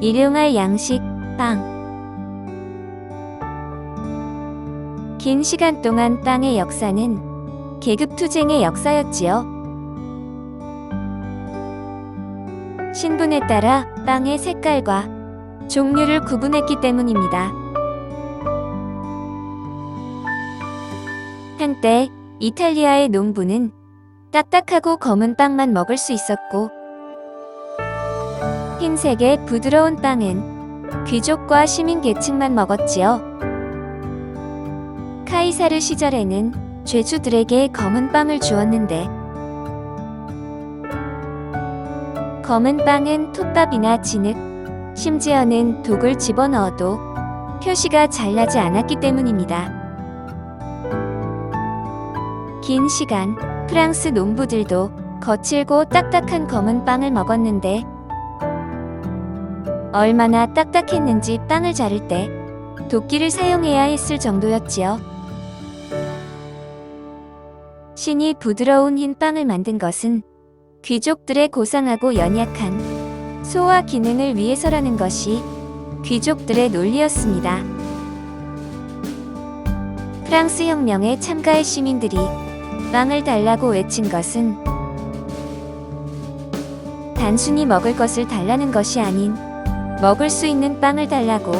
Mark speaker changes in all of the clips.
Speaker 1: 일용할 양식, 빵. 긴 시간 동안 빵의 역사는 계급투쟁의 역사였지요. 신분에 따라 빵의 색깔과 종류를 구분했기 때문입니다. 한때 이탈리아의 농부는 딱딱하고 검은 빵만 먹을 수 있었고 흰색의 부드러운 빵은 귀족과 시민 계층만 먹었지요. 카이사르 시절에는 죄주들에게 검은 빵을 주었는데 검은 빵은 톱밥이나 진흙, 심지어는 독을 집어넣어도 표시가 잘나지 않았기 때문입니다. 긴 시간 프랑스 농부들도 거칠고 딱딱한 검은 빵을 먹었는데 얼마나 딱딱했는지 빵을 자를 때 도끼를 사용해야 했을 정도였지요. 신이 부드러운 흰 빵을 만든 것은 귀족들의 고상하고 연약한 소화 기능을 위해서라는 것이 귀족들의 논리였습니다. 프랑스 혁명에 참가할 시민들이 빵을 달라고 외친 것은 단순히 먹을 것을 달라는 것이 아닌 먹을 수 있는 빵을 달라고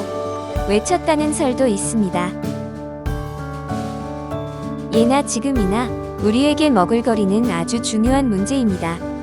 Speaker 1: 외쳤다는 설도 있습니다. 예나 지금이나 우리에게 먹을거리는 아주 중요한 문제입니다.